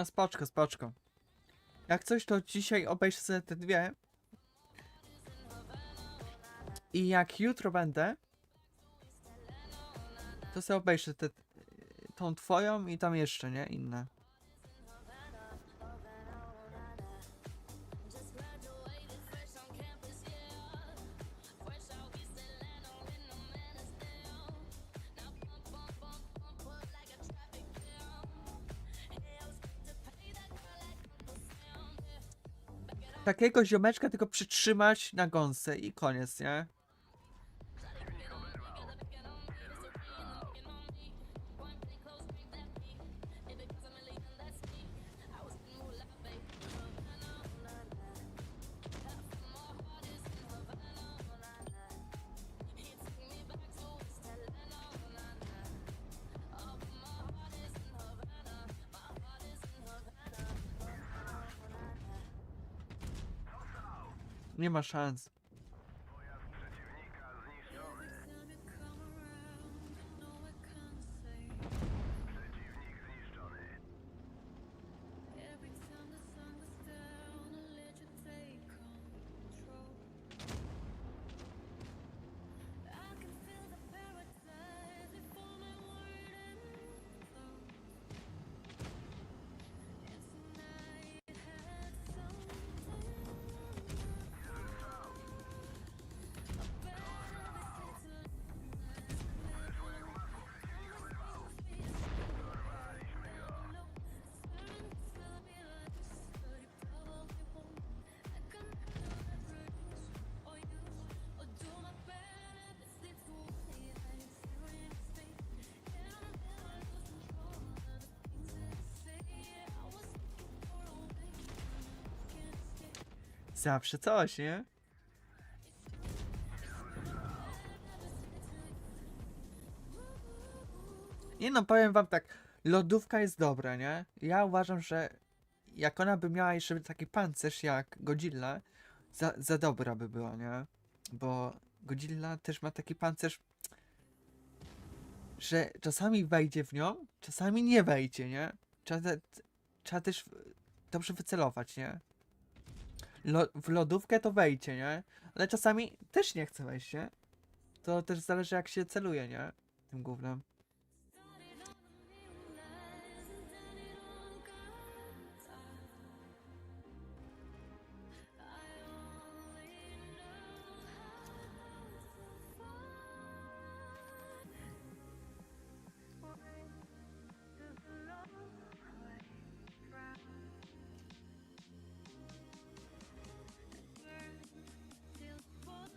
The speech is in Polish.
No spoczko, spoczko. Jak coś, to dzisiaj obejrzę sobie te dwie. I jak jutro będę, to sobie obejrzę te, tą twoją i tam jeszcze, nie? Inne. Takiego ziomeczka tylko przytrzymać na gąsce i koniec, nie? Nie ma szans. Zawsze coś, nie? Nie no, powiem wam tak, lodówka jest dobra, nie? Ja uważam, że jak ona by miała jeszcze taki pancerz jak Godzilla, za, za dobra by była, nie? Bo Godzilla też ma taki pancerz, że czasami wejdzie w nią, czasami nie wejdzie, nie? Trzeba, trzeba też dobrze wycelować, nie? Lo, w lodówkę to wejdzie, nie? Ale czasami też nie chce wejść, nie? To też zależy jak się celuje, nie? Tym głównym.